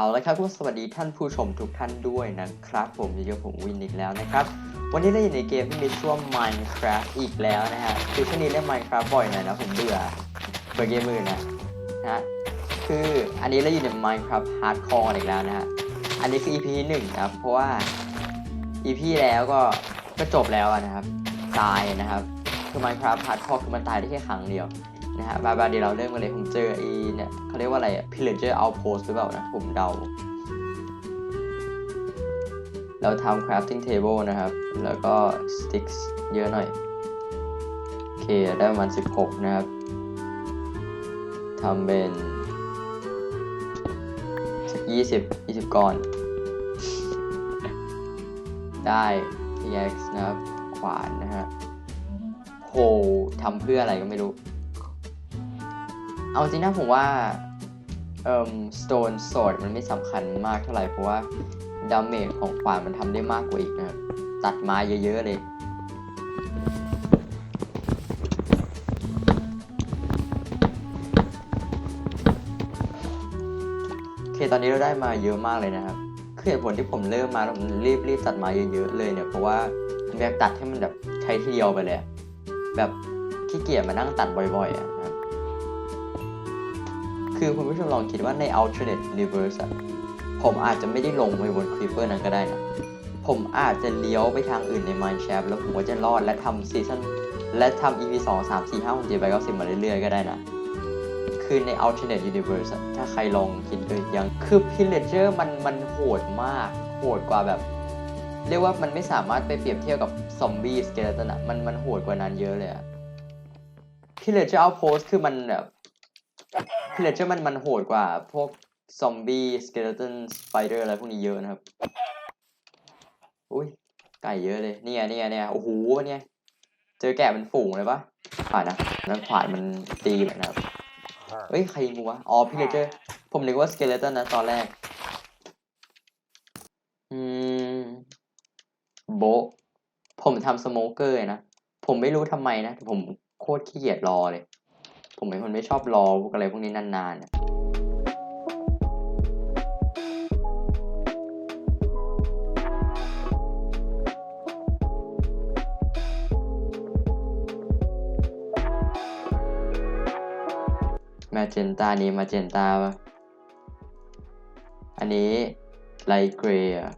เอาละครับก็สวัสดีท่านผู้ชมทุกท่านด้วยนะครับ ผมอยู่กับผมวินอีกแล้วนะครับ วันนี้เราอยู่ในเกมที่มีชื่อว่า Minecraft อีกแล้วนะฮะคือช่วงนี้เล่น Minecraft บ่อยหน่อยนะผมเบื่อเบื่อเกมอื่นนะนะฮะคืออันนี้เราอยู่ใน Minecraft Hardcore อีกแล้วนะฮะอันนี้คือ EP ที่หนึ่งนะครับ เพราะว่า EP แล้วก็ก็จบแล้วนะครับตายนะครับคือ Minecraft Hardcore คือมันตายได้แค่ครั้งเดียว นะฮะบาบาเดี๋ยวเราเริ่มกันเลยผมเจอไอ้เนี่ยเขาเรียกว่าอะไรอะ pillager outpost หรือเปล่านะผมเดา เราทำ crafting table นะครับ แล้วก็ sticks เยอะหน่อย โอเค ได้ประมาณ 16 นะครับทำเป็นสัก20 20ก้อน ได้ px นะครับ ขวานนะฮะโหทำเพื่ออะไรก็ไม่รู้ เอาจริงนะผมว่าเอ่อ stone sword มันไม่สำคัญมากเท่าไหร่เพราะว่าดาเมจของขวานมันทำได้มากกว่าอีกนะครับ ตัดไม้เยอะ ๆ เลย โอเคตอนนี้เราได้มาเยอะมากเลยนะครับคือเหตุผลที่ผมเริ่มมาแล้วผมรีบรีบตัดไม้เยอะ ๆ เลยเนี่ย เพราะว่าผมอยากตัดให้มันแบบใช้ทีเดียวไปเลย แบบขี้เกียจมานั่งตัดบ่อยๆอะนะ ครับคือคุณผู้ชมลองคิดว่าใน alternate universe อะผมอาจจะไม่ได้ลงไปบน creeper นั้นก็ได้นะ ผมอาจจะเลี้ยวไปทางอื่นใน Minecraft แล้วผมก็จะรอดและทำซีซั่นและทำ EP 2 3 4 5 6 7 8 9 10มาเรื่อยๆ ก็ได้นะ คือใน alternate universe อะถ้าใครลองคิดดูยัง คือ pillager มันมันโหดมาก โหดกว่าแบบ เรียกว่ามันไม่สามารถไปเปรียบเทียบกับซอมบี้สเกเลตันอะมันมันโหดกว่านั้นเยอะเลยอะ pillager outpost คือมันแบบ pillager มันมันโหดกว่า พวกซอมบี้สเกเลตันสไปเดอร์อะไรพวกนี้เยอะนะครับ อุ้ยไก่เยอะเลย เนี่ยเนี่ยเนี่ยโอ้โหเนี่ยเจอแกะเป็นฝูงเลยปะขวานนะแล้วขวานมันตีแบบนะครับเฮ้ย ใครยิงกูวะ อ๋อ pillager ผมนึกว่าสเกเลตันนะตอนแรก อืม โบ ผมทำสโมเกอร์นะ ผมไม่รู้ทำไมนะ ผมโคตรขี้เกียจรอเลย ผมเป็นคนไม่ชอบรอพวกอะไรพวกนี้นานๆอะมาเจนตานี้มาเจนตา อันนี้ไลท์เกรย์อะ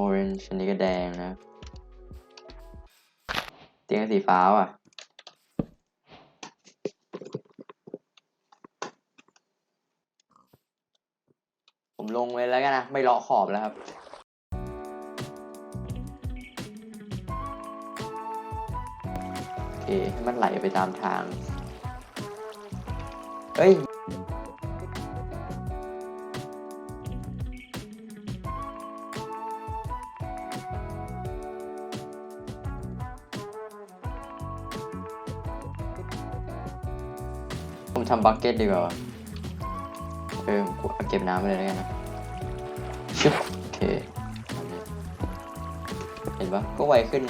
orange อันนี้ก็แดงนะ เตียงสีฟ้าอะ ผมลงเลยแล้วกันนะ ไม่เลาะขอบแล้วครับ โอเค ให้มันไหลไปตามทาง เฮ้ยผมทำบักเก็ตดีกว่า ออผมเก็บน้ำไปเลยแล้วกันนะชึบโอเค เห็นปะก็ไวขึ้น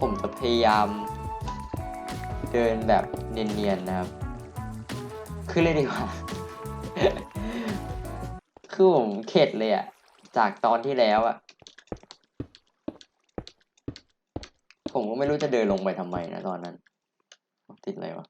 ผมจะพยายาม เดินแบบเนียนๆนะครับ ขึ้นเลยดีกว่า คือผมเข็ดเลยอะจากตอนที่แล้วอะผมก็ไม่รู้จะเดินลงไปทำไมนะตอนนั้น ติดอะไรวะ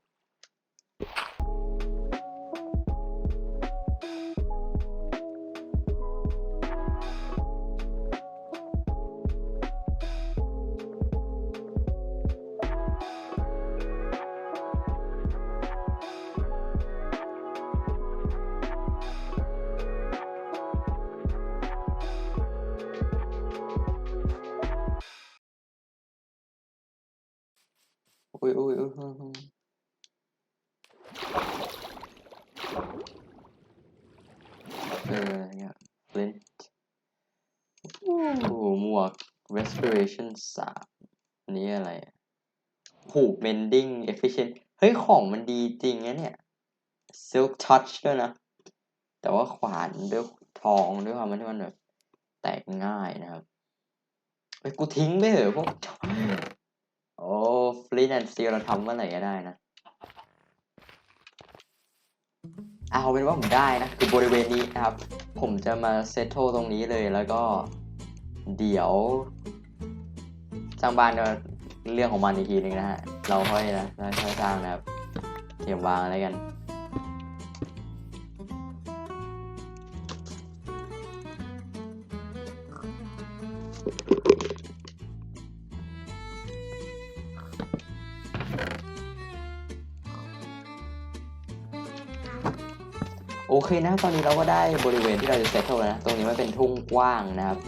อุ้ยอุ้ยอุ้ยอุ้ยอุ้ยเออเงี้ย flint โอ้โหหมวก respiration สามนนี้อะไรหู mending efficient เฮ้ย ของมันดีจริงนะเนี่ย silk touch ด้วยนะ แต่ว่าขวานด้วยทองด้วยความที่มันแบบแตกง่ายนะครับเฮ้กูทิ้งไปเถอะพวก โอ้ฟลินแอนด์สตีลเราทำเมื่อไหร่ก็ได้นะเอาเป็นว่าผมได้นะ คือบริเวณนี้นะครับ ผมจะมาเซตโทตรงนี้เลยแล้วก็ เดี๋ยวสร้างบ้านเรื่องของมันอีกทีหนึ่งนะฮะ เราค่อยนะเราค่อยสร้างนะครับเตรียมวางอะไรกัน โอเคนะตอนนี้เราก็ได้บริเวณที่เราจะเซตเท่าแล้วนะ ตรงนี้มันเป็นทุ่งกว้างนะครับ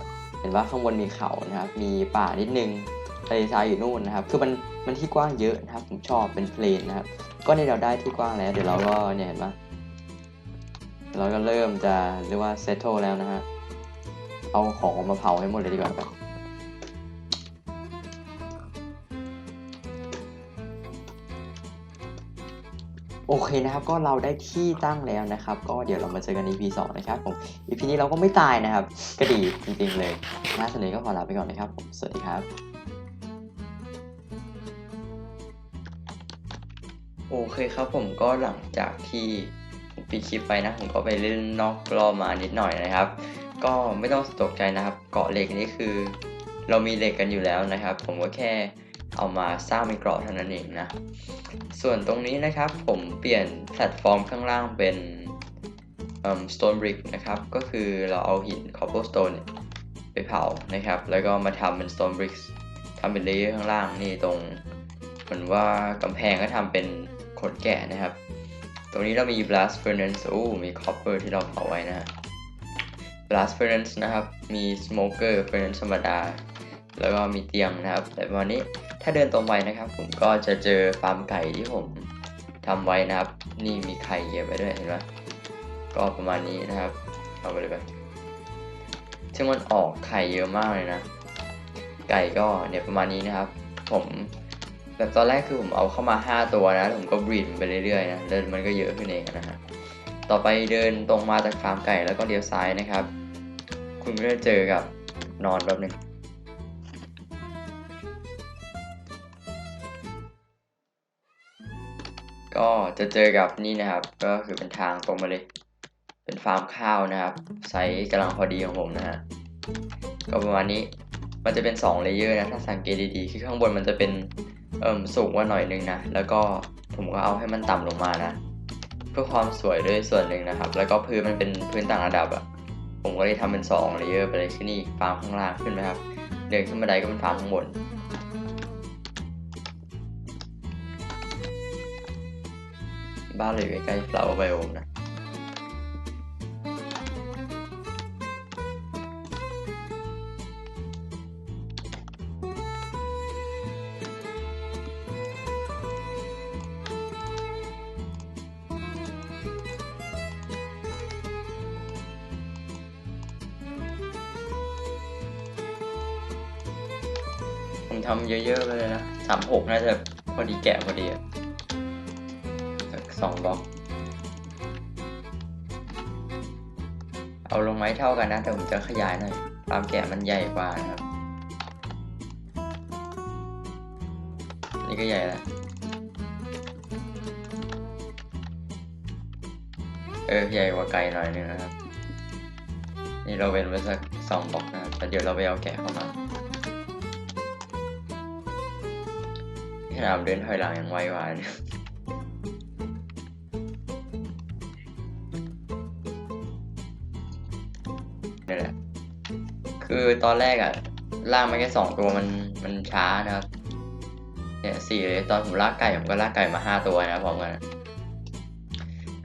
เห็นว่าข้างบนมีเขานะครับ มีป่านิดนึงทะเลทรายอยู่นู่นนะครับ คือมันมันที่กว้างเยอะนะครับ ผมชอบเป็นเพลนนะครับ ก็ในเราได้ที่กว้างแล้ว เดี๋ยวเราก็เนี่ยเห็นปะเราก็เริ่มจะเรียกว่าเซตเทแล้วนะฮะ เอาของมาเผาให้หมดเลยดีกว่า โอเคนะครับก็เราได้ที่ตั้งแล้วนะครับ ก็เดี๋ยวเรามาเจอกันใน EP 2นะครับผม EP นี้เราก็ไม่ตายนะครับ ก็ดีจริงๆเลยน่าสนุกก็ขอลาไปก่อนนะครับผมสวัสดีครับ โอเคครับผมก็หลังจากที่ผมปิดคลิปไปนะ ผมก็ไปเล่นนอกรอบมานิดหน่อยนะครับ ก็ไม่ต้องตกใจนะครับ เกาะเหล็กนี่คือ เรามีเหล็กกันอยู่แล้วนะครับ ผมก็แค่ เอามาสร้างเป็นเกราะเท่านั้นเองนะ ส่วนตรงนี้นะครับผมเปลี่ยนแพลตฟอร์มข้างล่างเป็น stone brick นะครับ ก็คือเราเอาหิน cobblestone ไปเผานะครับ แล้วก็มาทำเป็น stone bricks ทำเป็นเลเยอร์ข้างล่างนี่ตรงเหมือนว่ากำแพงก็ทำเป็นขนแกะนะครับ ตรงนี้เรามี blast furnace โอ้มี copper ที่เราเผาไว้นะฮะ blast furnace นะครับ มี smoker furnace ธรรมดา แล้วก็มีเตียงนะครับ แต่วันนี้ถ้าเดินตรงไปนะครับ ผมก็จะเจอฟาร์มไก่ที่ผมทำไว้นะครับ นี่มีไข่เก็บไว้ด้วยเห็นไหมก็ประมาณนี้นะครับ เอาไปเลยไปซึ่งมันออกไข่เยอะมากเลยนะ ไก่ก็เนี่ยประมาณนี้นะครับ ผมแบบตอนแรกคือผมเอาเข้ามา 5 ตัวนะ ผมก็บรีดมันไปเรื่อยๆนะแล้วมันก็เยอะขึ้นเองนะฮะ ต่อไปเดินตรงมาจากฟาร์มไก่แล้วก็เลี้ยวซ้ายนะครับ คุณก็จะเจอกับนอนแป๊บหนึง ก็จะเจอกับนี่นะครับ ก็คือเป็นทางตรงมาเลย เป็นฟาร์มข้าวนะครับ ไซส์กำลังพอดีของผมนะฮะ ก็ประมาณนี้ มันจะเป็น2เลเยอร์นะ ถ้าสังเกตดีๆ คือข้างบนมันจะเป็นเอิ่มสูงกว่าหน่อยนึงนะ แล้วก็ผมก็เอาให้มันต่ำลงมานะ เพื่อความสวยด้วยส่วนหนึ่งนะครับ แล้วก็พื้นมันเป็นพื้นต่างระดับอะผมก็เลยทำเป็น2เลเยอร์ไปเลยคือนี่ฟาร์มข้างล่างขึ้นไหมครับ เดินขึ้นบันไดก็เป็นฟาร์มข้างบน บ้านเราอยู่ใกล้ๆ flower biome นะผมทำเยอะๆเลยนะสามหกน่าจะพอดีแกะพอดีอะ สองบล็อก เอาลงไม้เท่ากันนะ แต่ผมจะขยายหน่อยฟามแกะมันใหญ่กว่านะครับ นี่ก็ใหญ่แล้ว เออ ใหญ่กว่าไก่หน่อยนึงนะครับ นี่เราเว้นไว้สักสองบล็อกนะแต่เดี๋ยวเราไปเอาแกะเข้ามาขนาดเดินถอยหลังยังไวกว่าเนี่ย คือตอนแรกอะล่ากมาแค่สองตัวมันมันช้านะครับเนี่ยสี่เลยตอนผมลากไก่ผมก็ลากไก่มาห้าตัวนะพร้อมกัน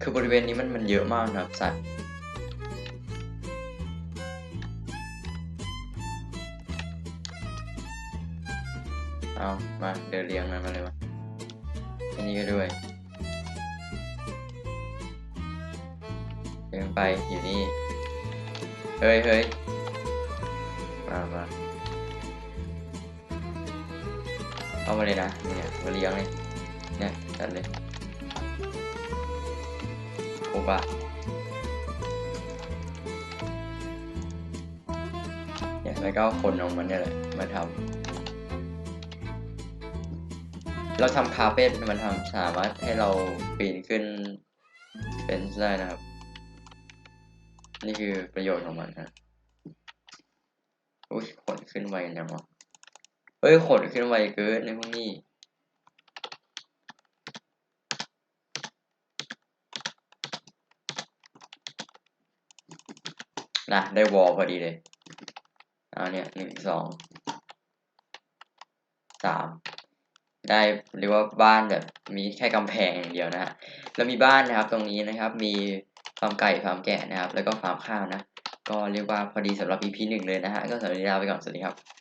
คือบริเวณนี้มันมันเยอะมากนะครับสัตว์เอามาเดินเรียงมันมาเลยมาอันนี้ก็ด้วยเดินไปอยู่นี่เฮ้ยเฮ้ย มามาเอามาเลยนะเนี่ยมาเลี้ยงเลยเนี่ยจัดเลยโอบะเนี่ยแล้วก็เอาคนของมันเนี่ยแหละมาทำเราทำคาเฟ่มันทำสามารถให้เราปีนขึ้นไปนได้นะครับ นี่คือประโยชน์ของมันนะ อุ้ยขนขึ้นไวกันยังวะเฮ้ยขนขึ้นไวเกินในพวกนี้นะได้วอลพอดีเลยเอาเนี่ยหนึ่งสองสามได้เรียกว่าบ้านแบบมีแค่กำแพงอย่างเดียวนะฮะแล้วมีบ้านนะครับตรงนี้นะครับ มีฟาร์มไก่ฟาร์มแกะนะครับ แล้วก็ฟาร์มข้าวนะ ก็เรียกว่าพอดีสำหรับ EP หนึ่งเลยนะฮะ ก็สำหรับวันนี้ลาไปก่อน สวัสดีครับ